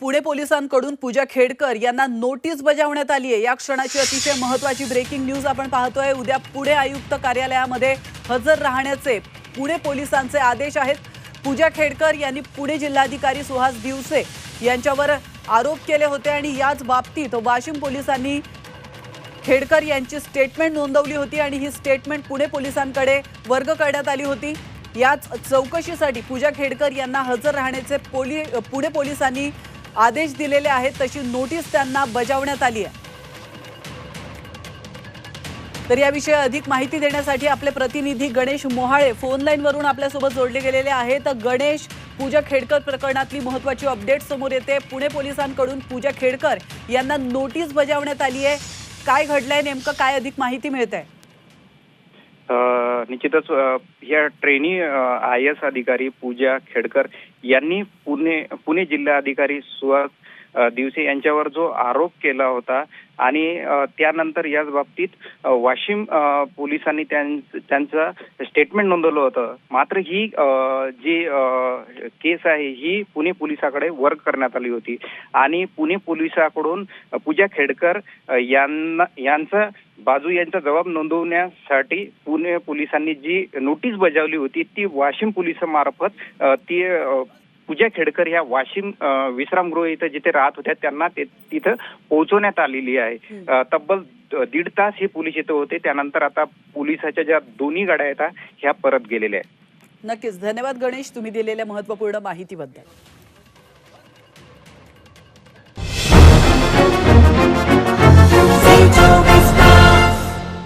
पुणे पोलिसांकडून पूजा खेडकर यांना नोटीस बजावण्यात आली आहे. या क्षणाची अतिशय महत्वाची ब्रेकिंग न्यूज आपण पाहतोय. उद्या पुणे आयुक्त कार्यालयामध्ये हजर राहण्याचे पुणे पोलिसांचे आदेश आहेत. पूजा खेडकर यांनी पुणे जिल्हाधिकारी सुहास दिवसे यांच्यावर आरोप केले होते आणि याच बाबतीत वाशिम पोलिसांनी खेडकर यांची स्टेटमेंट नोंदवली होती आणि ही स्टेटमेंट पुणे पोलिसांकडे वर्ग करण्यात आली होती. याच चौकशीसाठी पूजा खेडकर यांना हजर राहण्याचे पोली पुणे पोलिसांनी आदेश दिलेले आहेत तशी नोटीस त्यांना बजावण्यात आली आहे. तर याविषयी अधिक माहिती देण्यासाठी आपले प्रतिनिधी गणेश मोहाळे फोन लाईनवरून आपल्यासोबत जोडले गेलेले आहेत. तर गणेश पूजा खेडकर प्रकरणातली महत्वाची अपडेट समोर येते. पुणे पोलिसांकडून पूजा खेडकर यांना नोटीस बजावण्यात आली आहे. काय घडलंय नेमकं काय अधिक माहिती मिळत आहे निश्चितच या ट्रेनी आय एस अधिकारी पूजा खेडकर यांनी पुणे पुणे जिल्हाधिकारी सुहास दिवसे यांच्यावर जो आरोप केला होता आणि त्यानंतर याच बाबतीत वाशिम पोलिसांनी त्यांचं स्टेटमेंट नोंदवलं होतं. मात्र ही अ, जी केस आहे ही पुणे पोलिसाकडे वर्क करण्यात आली होती. आणि पुणे पोलिसाकडून पूजा खेडकर यांना यांचं बाजू यांचा जबाब नोंदवण्यासाठी पुणे पोलिसांनी जी नोटीस बजावली होती ती वाशिम पोलिसामार्फत ती पूजा खेडकर ह्या वाशिम विश्रामगृह इथं जिथे राहत होत्या त्यांना ते तिथं पोहोचवण्यात आलेली आहे. तब्बल दीड तास हे पोलीस इथं होते. त्यानंतर आता पोलिसाच्या ज्या दोन्ही गाड्या आहेत ह्या परत गेलेल्या आहेत. नक्कीच. धन्यवाद गणेश तुम्ही दिलेल्या महत्त्वपूर्ण माहितीबद्दल.